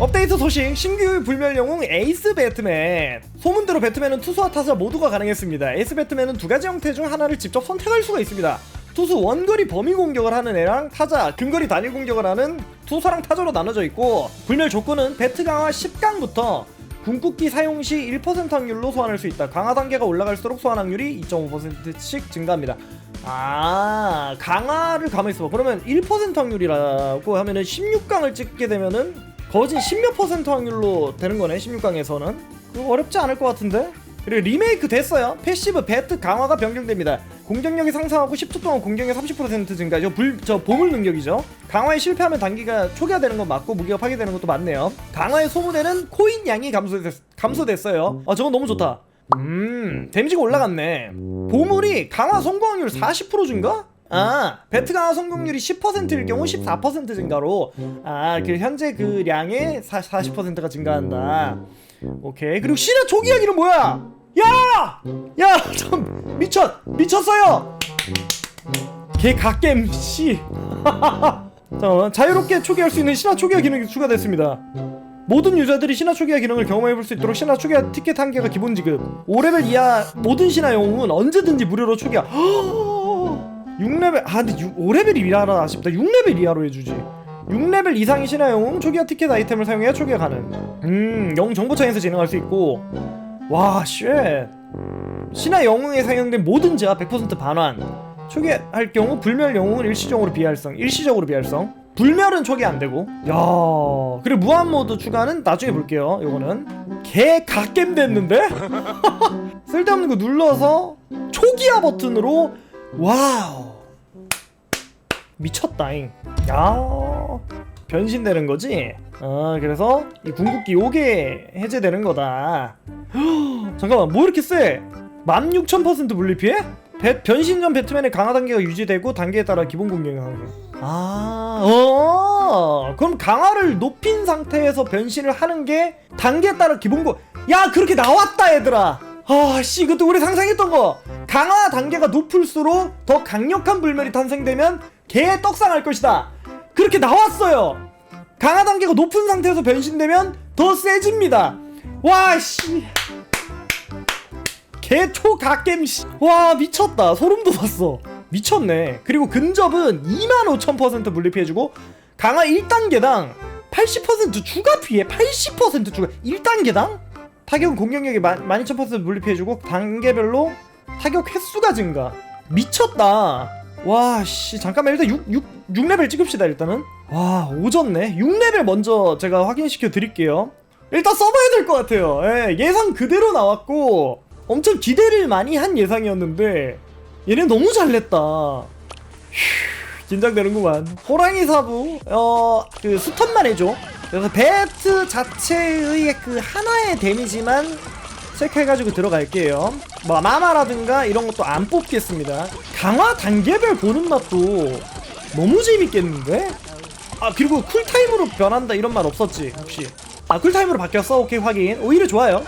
업데이트 소식 신규 불멸 영웅 에이스 배트맨. 소문대로 배트맨은 투수와 타자 모두가 가능했습니다. 에이스 배트맨은 두 가지 형태 중 하나를 직접 선택할 수가 있습니다. 투수 원거리 범위 공격을 하는 애랑 타자 근거리 단일 공격을 하는 투수랑 타자로 나눠져 있고 불멸 조건은 배트 강화 10강부터 궁극기 사용 시 1% 확률로 소환할 수 있다. 강화 단계가 올라갈수록 소환 확률이 2.5%씩 증가합니다. 아 강화를 가만히 있어봐. 그러면 1% 확률이라고 하면은 16강을 찍게 되면은 거진 10몇 퍼센트 확률로 되는 거네 16강에서는. 그거 어렵지 않을 것 같은데? 그리고 리메이크 됐어요. 패시브 배트 강화가 변경됩니다. 공격력이 상승하고 10초 동안 공격력 30% 증가. 저, 불, 저 보물 능력이죠. 강화에 실패하면 단기가 초기화되는 건 맞고 무기가 파괴되는 것도 맞네요. 강화의 소모되는 코인 양이 감소됐, 감소됐어요. 아 저건 너무 좋다. 음 데미지가 올라갔네. 보물이 강화 성공 확률 40% 증가? 아, 배트 강화 성공률이 10%일 경우 14% 증가로 아, 그 현재 그 량의 40%가 증가한다. 오케이. 그리고 신의 초기화기는 뭐야? 야! 야, 좀 미쳤 미쳤어요. 개 갓겜 씨. 잠깐만. 자유롭게 초기할 수 있는 신화 초기화 기능이 추가됐습니다. 모든 유저들이 신화 초기화 기능을 경험해볼 수 있도록 신화 초기화 티켓 한 개가 기본 지급 5레벨 이하 모든 신화 영웅은 언제든지 무료로 초기화 6레벨 아 근데 6, 5레벨 이하라 아쉽다. 6레벨 이하로 해주지. 6레벨 이상의 신화 영웅 초기화 티켓 아이템을 사용해야 초기화 가능. 음 영웅 정보창에서 진행할 수 있고. 와쉣 신화 영웅에 사용된 모든 제압 100% 반환. 초기화할 경우 불멸 영웅은 일시적으로 비활성 일시적으로 비활성. 불멸은 초기 안 되고. 야 그리고 무한 모드 추가는 나중에 볼게요 요거는. 개 갓겜 됐는데? 쓸데없는 거 눌러서 초기화 버튼으로 와우 미쳤다잉 야 변신되는 거지 아 그래서 이 궁극기 요게 해제되는 거다 잠깐만 뭐 이렇게 세 16,000% 물리피해? 배, 변신 전 배트맨의 강화 단계가 유지되고 단계에 따라 기본 공격이 강화 아, 어, 그럼 강화를 높인 상태에서 변신을 하는 게 단계에 따라 기본 공, 야, 그렇게 나왔다, 얘들아. 아, 씨, 이것도 우리 상상했던 거. 강화 단계가 높을수록 더 강력한 불멸이 탄생되면 개 떡상할 것이다. 그렇게 나왔어요. 강화 단계가 높은 상태에서 변신되면 더 세집니다. 와, 씨. 개초 갓겜 씨. 와 미쳤다 소름 돋았어 미쳤네 그리고 근접은 25,000% 물리피해주고 강화 1단계당 80% 추가 피해 80% 추가 1단계당 타격 공격력이 12,000% 물리피해주고 단계별로 타격 횟수가 증가 미쳤다 와씨 잠깐만 일단 6, 6, 6레벨 찍읍시다 일단은. 와 오졌네. 6레벨 먼저 제가 확인시켜 드릴게요. 일단 써봐야 될 것 같아요. 예, 예상 그대로 나왔고 엄청 기대를 많이 한 예상이었는데 얘네 너무 잘 냈다. 휴, 긴장되는구만. 호랑이 사부 어그 스턴만 해줘. 그래서 배트 자체의 그 하나의 데미지만 체크해가지고 들어갈게요. 뭐 마마라든가 이런 것도 안 뽑겠습니다. 강화 단계별 보는 맛도 너무 재밌겠는데? 아 그리고 쿨타임으로 변한다 이런 말 없었지 혹시? 아 쿨타임으로 바뀌었어? 오케이 확인. 오히려 좋아요.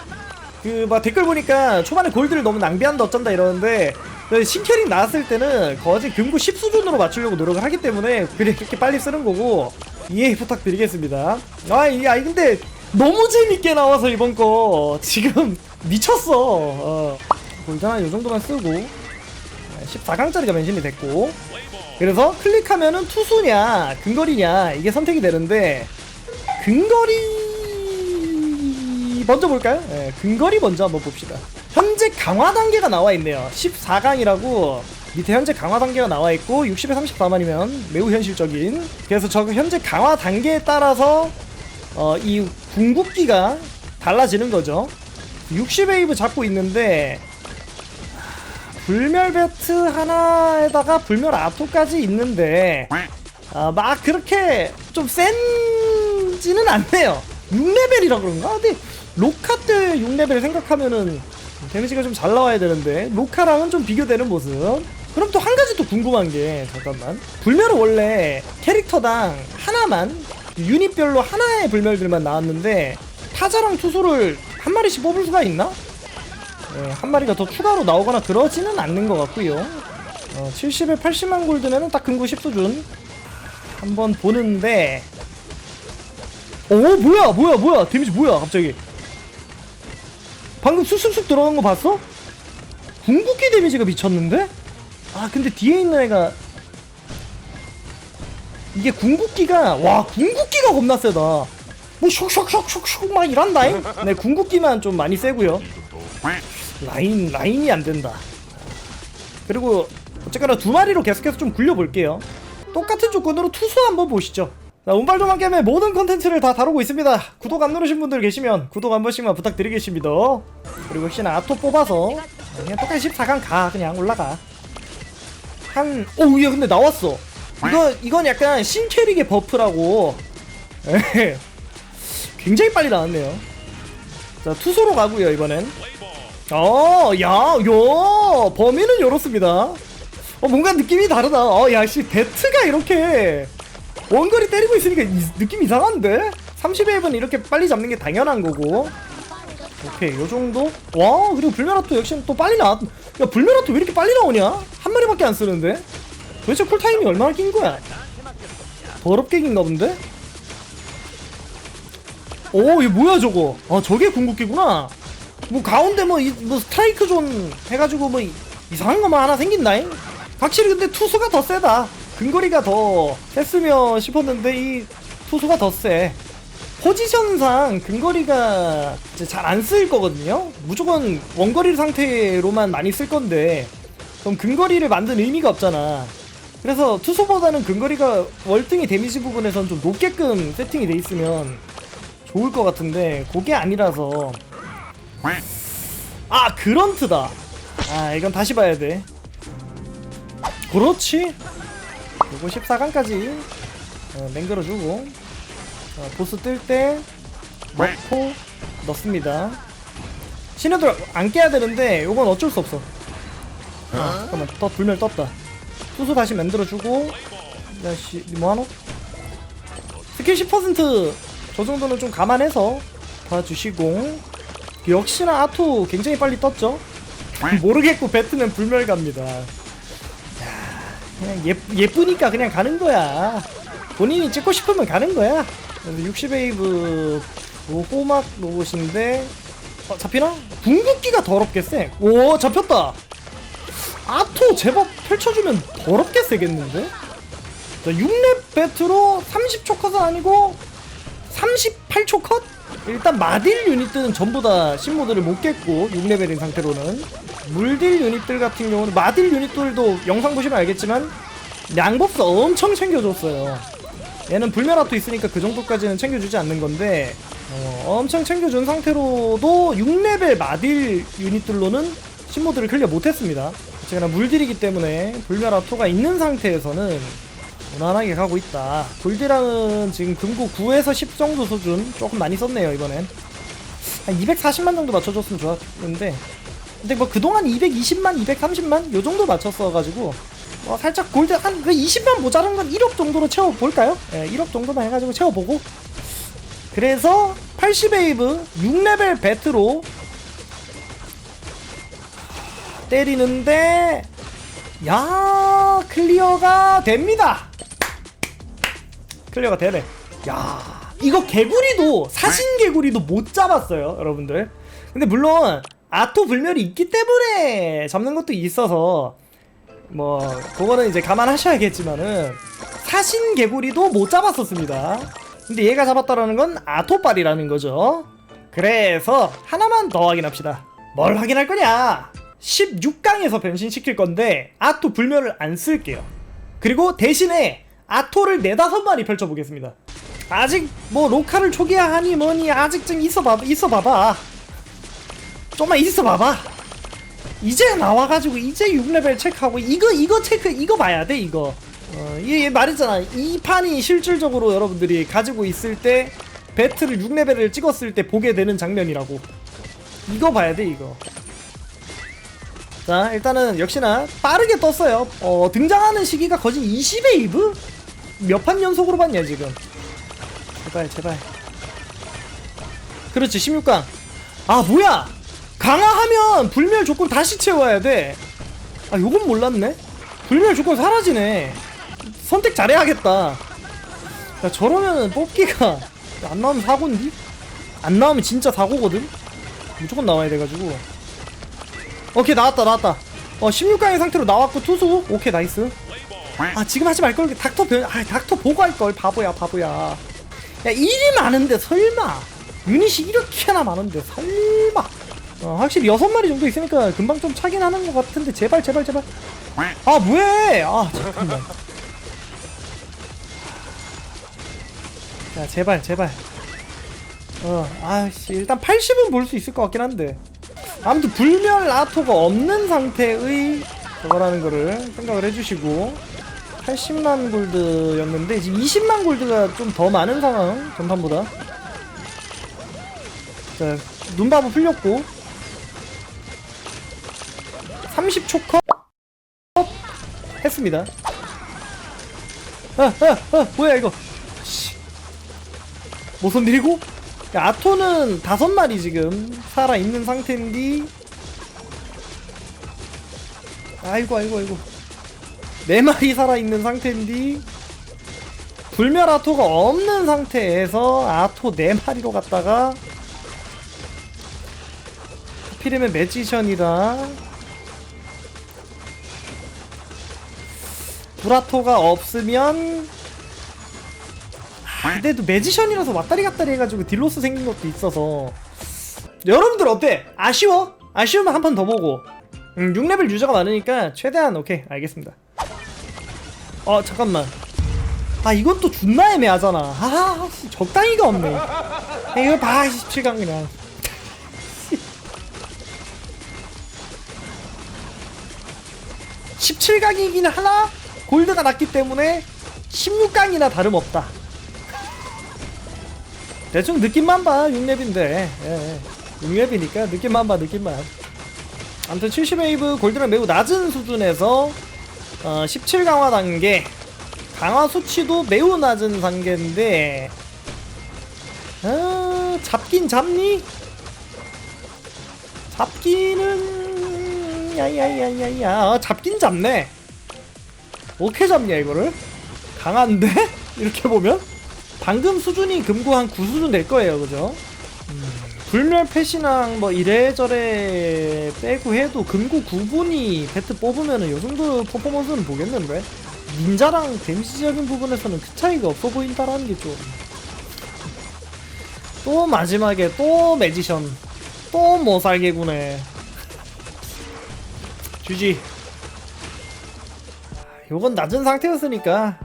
그 막 댓글 보니까 초반에 골드를 너무 낭비한다 어쩐다 이러는데 그 신캐릭 나왔을 때는 거진 금고 10 수준으로 맞추려고 노력을 하기 때문에 그렇게 빨리 쓰는 거고 이해 부탁드리겠습니다. 아 이게 아니 근데 너무 재밌게 나와서 이번 거 지금 미쳤어 어. 골드 한요 정도만 쓰고 14강짜리가 변신이 됐고 그래서 클릭하면은 투수냐 근거리냐 이게 선택이 되는데 근거리 먼저 볼까요? 네, 근거리 먼저 한번 봅시다. 현재 강화 단계가 나와 있네요. 14강이라고 밑에 현재 강화 단계가 나와 있고 60에 34만이면 매우 현실적인. 그래서 저 현재 강화 단계에 따라서 어, 이 궁극기가 달라지는 거죠. 60웨이브 잡고 있는데 불멸 배트 하나에다가 불멸 아토까지 있는데 아, 막 그렇게 좀 센지는 않네요. 6레벨이라 그런가? 근데 로카 때 6레벨 생각하면은 데미지가 좀 잘 나와야 되는데 로카랑은 좀 비교되는 모습. 그럼 또 한 가지 또 궁금한 게 잠깐만 불멸은 원래 캐릭터당 하나만 유닛별로 하나의 불멸들만 나왔는데 타자랑 투수를 한 마리씩 뽑을 수가 있나? 네, 한 마리가 더 추가로 나오거나 그러지는 않는 것 같고요. 어, 70에 80만 골드면은 딱 근구 10수준 한번 보는데 어 뭐야 뭐야 뭐야 데미지 뭐야 갑자기 방금 쑥쑥쑥 들어간 거 봤어? 궁극기 데미지가 미쳤는데? 아 근데 뒤에 있는 애가 이게 궁극기가 와 궁극기가 겁나 세다 뭐 슉슉슉슉슉 막 이란다잉 네 궁극기만 좀 많이 세고요 라인 라인이 안 된다 그리고 어쨌거나 두 마리로 계속해서 좀 굴려볼게요 똑같은 조건으로 투수 한번 보시죠 자, 운발도만 게임의 모든 컨텐츠를 다 다루고 있습니다. 구독 안 누르신 분들 계시면 구독 한 번씩만 부탁드리겠습니다. 그리고 혹시나 아토 뽑아서 그냥 똑같이 14강 가 그냥 올라가. 한, 오, 얘 근데 나왔어. 이거, 이건 약간 신캐릭의 버프라고. 에 굉장히 빨리 나왔네요. 자, 투소로 가고요 이번엔. 어, 야, 야, 범위는 이렇습니다. 어, 뭔가 느낌이 다르다. 어, 야, 씨, 배트가 이렇게 원거리 때리고 있으니까 이, 느낌 이상한데? 30앱은 이렇게 빨리 잡는 게 당연한 거고. 오케이, 요 정도? 와, 그리고 불멸아토 역시 또 빨리 나왔. 야, 불멸아토 왜 이렇게 빨리 나오냐? 한 마리밖에 안 쓰는데? 도대체 쿨타임이 얼마나 긴 거야? 더럽게 긴가 본데? 오, 이거 뭐야 저거? 아, 저게 궁극기구나. 뭐 가운데 뭐, 이, 뭐 스트라이크 존 해가지고 뭐 이- 이상한 거만 하나 생긴다잉? 확실히 근데 투수가 더 세다. 근거리가 더 셌으면 싶었는데 이 투수가 더 세. 포지션상 근거리가 잘안 쓰일 거거든요. 무조건 원거리 상태로만 많이 쓸 건데 그럼 근거리를 만든 의미가 없잖아. 그래서 투수보다는 근거리가 월등히 데미지 부분에선 좀 높게끔 세팅이 돼 있으면 좋을 것 같은데 그게 아니라서 아 그런트다. 아 이건 다시 봐야 돼. 그렇지. 그리고 14강까지 어, 맹글어주고 어, 보스 뜰 때 넣고 넣습니다 신호들 안 깨야 되는데 요건 어쩔 수 없어 어, 잠깐만 더 불멸 떴다 투수 다시 만들어주고 야씨 뭐하노? 스킬 10% 저 정도는 좀 감안해서 봐주시고 역시나 아토 굉장히 빨리 떴죠 모르겠고 배트는 불멸 갑니다 그냥 예, 예쁘니까 그냥 가는 거야. 본인이 찍고 싶으면 가는 거야. 60웨이브 호막 로봇인데 어, 잡히나? 궁극기가 더럽게 세. 오 잡혔다. 아토 제법 펼쳐주면 더럽게 세겠는데? 자 6렙 배트로 30초 컷은 아니고 38초 컷? 일단 마딜 유닛들은 전부 다 신모드를 못 깼고 6레벨인 상태로는. 물딜 유닛들 같은 경우는 마딜 유닛들도 영상 보시면 알겠지만 양법사 엄청 챙겨줬어요. 얘는 불멸아토 있으니까 그 정도까지는 챙겨주지 않는 건데 어, 엄청 챙겨준 상태로도 6레벨 마딜 유닛들로는 신모드를 클리어 못했습니다. 제가 물딜이기 때문에 불멸아토가 있는 상태에서는 무난하게 가고 있다. 골드랑은 지금 금고 9에서 10 정도 수준 조금 많이 썼네요 이번엔. 한 240만 정도 맞춰줬으면 좋았는데 근데 뭐 그동안 220만, 230만 요 정도 맞췄어가지고 뭐 살짝 골드 한 그 20만 모자란 건 1억 정도로 채워볼까요? 예, 1억 정도만 해가지고 채워보고 그래서 80웨이브 6레벨 배트로 때리는데 야 클리어가 됩니다 클리어가 되네 야 이거 개구리도 사신 개구리도 못 잡았어요 여러분들. 근데 물론 아토 불멸이 있기 때문에 잡는 것도 있어서 뭐 그거는 이제 감안하셔야겠지만은 사신 개구리도 못 잡았었습니다. 근데 얘가 잡았다라는 건 아토빨이라는 거죠. 그래서 하나만 더 확인합시다. 뭘 확인할 거냐? 16강에서 변신시킬 건데 아토 불멸을 안 쓸게요. 그리고 대신에 아토를 네다섯 마리 펼쳐보겠습니다. 아직 뭐 로카를 초기화 하니 뭐니 아직 좀 있어봐 있어봐봐. 좀만 있어봐봐. 이제 나와가지고 이제 6레벨 체크하고 이거 이거 체크 이거 봐야 돼 이거. 어, 얘, 얘 말했잖아. 이 판이 실질적으로 여러분들이 가지고 있을 때 배틀을 6레벨을 찍었을 때 보게 되는 장면이라고. 이거 봐야 돼 이거. 자 일단은 역시나 빠르게 떴어요. 어, 등장하는 시기가 거의 20웨이브? 몇 판 연속으로 봤냐 지금? 제발 제발. 그렇지 16강. 아 뭐야! 강화하면 불멸 조건 다시 채워야 돼아 요건 몰랐네? 불멸 조건 사라지네. 선택 잘해야겠다. 야 저러면 뽑기가 안 나오면 사고인디? 안 나오면 진짜 사고거든? 무조건 나와야 돼가지고. 오케이 나왔다 나왔다. 어 16강의 상태로 나왔고 투수? 오케이 나이스 아 지금 하지 말걸 닥터 변.. 아 닥터 보고 할걸. 바보야 바보야. 야 일이 많은데 설마. 유닛이 이렇게나 많은데 설마. 어, 확실히 여섯 마리 정도 있으니까 금방 좀 차긴 하는 것 같은데. 제발 제발 제발. 아 뭐해? 아 잠깐만. 야 제발 제발. 어 아씨 일단 80은 볼 수 있을 것 같긴 한데. 아무튼 불멸 라토가 없는 상태의 저거라는 거를 생각을 해주시고 80만 골드였는데 지금 20만 골드가 좀 더 많은 상황 전판보다. 자 눈바보 풀렸고. 30초 컷 했습니다. 아아아 뭐야 이거. 씨. 모선 밀고? 야, 아토는 다섯 마리 지금 살아 있는 상태인데. 아이고 아이고 아이고 네 마리 살아 있는 상태인데 불멸 아토가 없는 상태에서 아토 네 마리로 갔다가 하필이면 매지션이라 불아토가 없으면 아, 근데도 매지션이라서 왔다리 갔다리 해가지고 딜로스 생긴 것도 있어서. 여러분들 어때? 아쉬워? 아쉬우면 한 판 더 보고. 음, 6레벨 유저가 많으니까 최대한 오케이 알겠습니다 어 잠깐만. 아 이건 또 존나 애매하잖아. 아 씨, 적당히가 없네. 야, 이거 봐 17강이나 17강이긴 하나? 골드가 낮기 때문에 16강이나 다름없다. 대충 느낌만 봐 6렙인데. 예, 6렙이니까 느낌만 봐 느낌만. 아무튼 70웨이브 골드는 매우 낮은 수준에서 어, 17 강화 단계 강화 수치도 매우 낮은 단계인데 아, 잡긴 잡니? 잡기는 야야야야야 어, 잡긴 잡네 어떻게 잡냐 이거를? 강한데? 이렇게 보면? 방금 수준이 금고 한 9수준 될 거예요 그죠? 음, 불멸 패시랑 뭐 이래저래 빼고 해도 금고 9분이 배트 뽑으면은 요 정도 퍼포먼스는 보겠는데? 닌자랑 데미지적인 부분에서는 그 차이가 없어 보인다라는 게 좀. 또 마지막에 또 매지션. 또 모살개구네. 주지. 요건 낮은 상태였으니까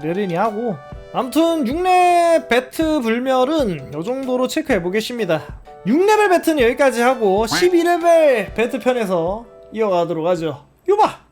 느리니 하고 아무튼 6렙 배트 불멸은 요 정도로 체크해 보겠습니다. 6레벨 배트는 여기까지 하고 12레벨 배트 편에서 이어가도록 하죠. 요봐